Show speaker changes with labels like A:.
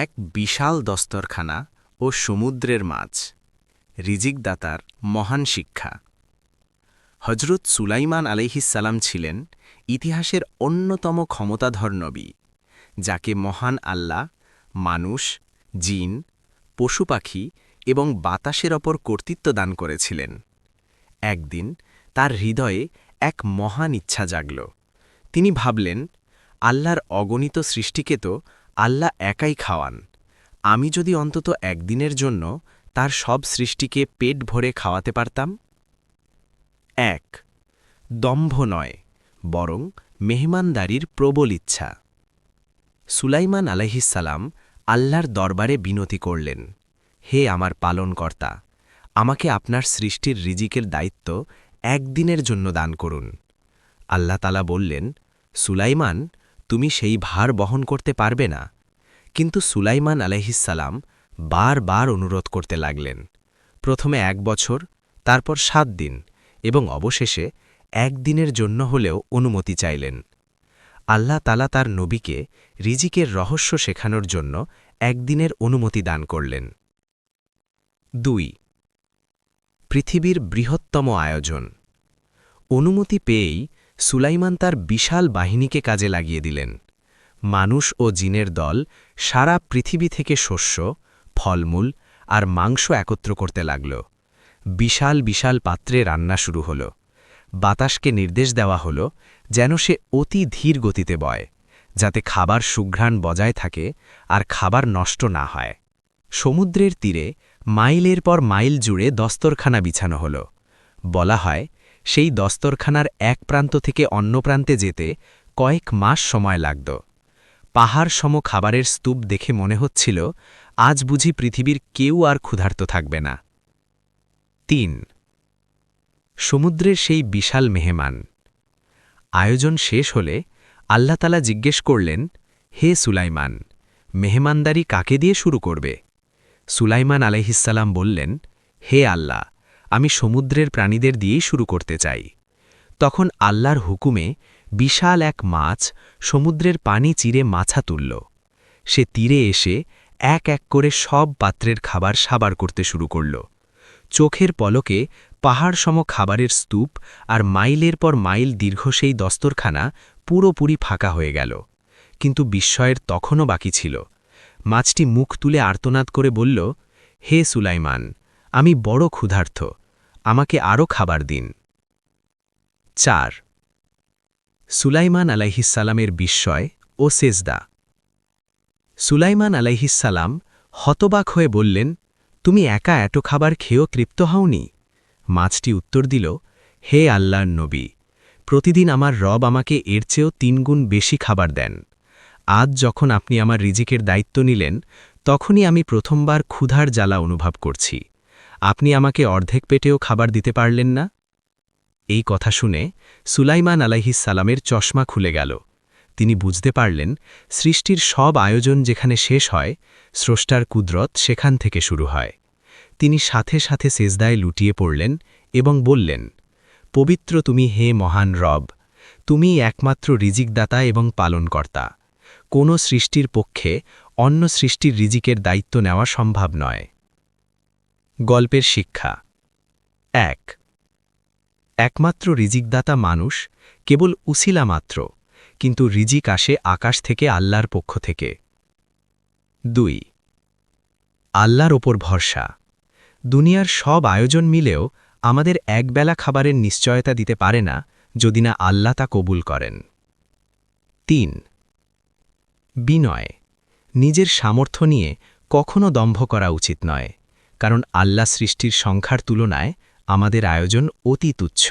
A: এক বিশাল দস্তরখানা ও সমুদ্রের মাছ। রিজিকদাতার মহান শিক্ষা। হজরত সুলাইমান আলাইহিসাল্লাম ছিলেন ইতিহাসের অন্যতম ক্ষমতাধর নবী, যাকে মহান আল্লাহ, মানুষ, জিন, পশু পাখি এবং বাতাসের ওপর কর্তৃত্ব দান করেছিলেন। একদিন তার হৃদয়ে এক মহান ইচ্ছা জাগল। তিনি ভাবলেন, আল্লাহর অগণিত সৃষ্টিকে তো আল্লাহ একাই খাওয়ান। আমি যদি অন্তত একদিনের জন্য তার সব সৃষ্টিকে পেট ভরে খাওয়াতে পারতাম? এক, দম্ভ নয়, বরং মেহমানদারির প্রবল ইচ্ছা। সুলাইমান আলহিসাল্লাম আল্লাহর দরবারে বিনতি করলেন, হে আমার পালনকর্তা, আমাকে আপনার সৃষ্টির রিজিকের দায়িত্ব একদিনের জন্য দান করুন। আল্লাহ তালা বললেন, সুলাইমান তুমি সেই ভার বহন করতে পারবে না। কিন্তু সুলাইমান আলহিসাল্লাম বারবার অনুরোধ করতে লাগলেন। প্রথমে এক বছর, তারপর সাত দিন এবং অবশেষে একদিনের জন্য হলেও অনুমতি চাইলেন। আল্লাহ তালা তার নবীকে রিজিকের রহস্য শেখানোর জন্য একদিনের অনুমতি দান করলেন। দুই, পৃথিবীর বৃহত্তম আয়োজন। অনুমতি পেয়েই সুলাইমান তার বিশাল বাহিনীকে কাজে লাগিয়ে দিলেন। মানুষ ও জিনের দল সারা পৃথিবী থেকে শস্য, ফলমূল আর মাংস একত্র করতে লাগল। বিশাল বিশাল পাত্রে রান্না শুরু হল। বাতাসকে নির্দেশ দেওয়া হল যেন সে অতি ধীর গতিতে বয়, যাতে খাবার সুঘ্রাণ বজায় থাকে আর খাবার নষ্ট না হয়। সমুদ্রের তীরে মাইলের পর মাইল জুড়ে দস্তরখানা বিছানো হল। বলা হয় সেই দস্তরখানার এক প্রান্ত থেকে অন্য প্রান্তে যেতে কয়েক মাস সময় লাগত। পাহাড় সম খাবারের স্তূপ দেখে মনে হচ্ছিল, আজ বুঝি পৃথিবীর কেউ আর ক্ষুধার্ত থাকবে না। তিন। সমুদ্রের সেই বিশাল মেহমান। আয়োজন শেষ হলে আল্লাহতালা জিজ্ঞেস করলেন, হে সুলাইমান, মেহমানদারি কাকে দিয়ে শুরু করবে? সুলাইমান আলহিসাল্লাম বললেন, হে আল্লাহ আমি সমুদ্রের প্রাণীদের দিয়েই শুরু করতে চাই। তখন আল্লাহর হুকুমে বিশাল এক মাছ সমুদ্রের পানি চিরে মাছা তুলল। সে তীরে এসে এক এক করে সব পাত্রের খাবার সাবার করতে শুরু করল। চোখের পলকে পাহাড়সম খাবারের স্তূপ আর মাইলের পর মাইল দীর্ঘ সেই দস্তরখানা পুরোপুরি ফাঁকা হয়ে গেল। কিন্তু বিস্ময়ের তখনও বাকি ছিল। মাছটি মুখ তুলে আর্তনাদ করে বলল, হে সুলাইমান, আমি বড় ক্ষুধার্থ আমাকে আরও খাবার দিন। চার, সুলাইমান আলাইহিসালামের বিস্ময় ও সেজদা। সুলাইমান আলাইহিসাল্লাম হতবাক হয়ে বললেন, তুমি একা এত খাবার খেয়েও তৃপ্ত হওনি? মাছটি উত্তর দিল, হে আল্লাহর নবী, প্রতিদিন আমার রব আমাকে এর চেয়েও তিনগুণ বেশি খাবার দেন। আজ যখন আপনি আমার রিজিকের দায়িত্ব নিলেন, তখনই আমি প্রথমবার ক্ষুধার জ্বালা অনুভব করছি। আপনি আমাকে অর্ধেক পেটেও খাবার দিতে পারলেন না? এই কথা শুনে সুলাইমান সালামের চশমা খুলে গেল। তিনি বুঝতে পারলেন, সৃষ্টির সব আয়োজন যেখানে শেষ হয়, স্রষ্টার কুদরত সেখান থেকে শুরু হয়। তিনি সাথে সাথে সেজদায় লুটিয়ে পড়লেন এবং বললেন, পবিত্র তুমি হে মহান রব তুমি একমাত্র রিজিকদাতা এবং পালনকর্তা। কোনো সৃষ্টির পক্ষে অন্য সৃষ্টির রিজিকের দায়িত্ব নেওয়া সম্ভব নয়। গল্পের শিক্ষা। এক। একমাত্র রিজিকদাতা মানুষ কেবল উসিলা মাত্র, কিন্তু রিজিক আসে আকাশ থেকে আল্লাহর পক্ষ থেকে। দুই। আল্লাহর ওপর ভরসা। দুনিয়ার সব আয়োজন মিলেও আমাদের একবেলা খাবারের নিশ্চয়তা দিতে পারে না যদি না আল্লাহ তা কবুল করেন। তিন। বিনয়। নিজের সামর্থ্য নিয়ে কখনো দম্ভ করা উচিত নয়। কারণ আল্লাহ সৃষ্টির সংখ্যার তুলনায় আমাদের আয়োজন অতি তুচ্ছ।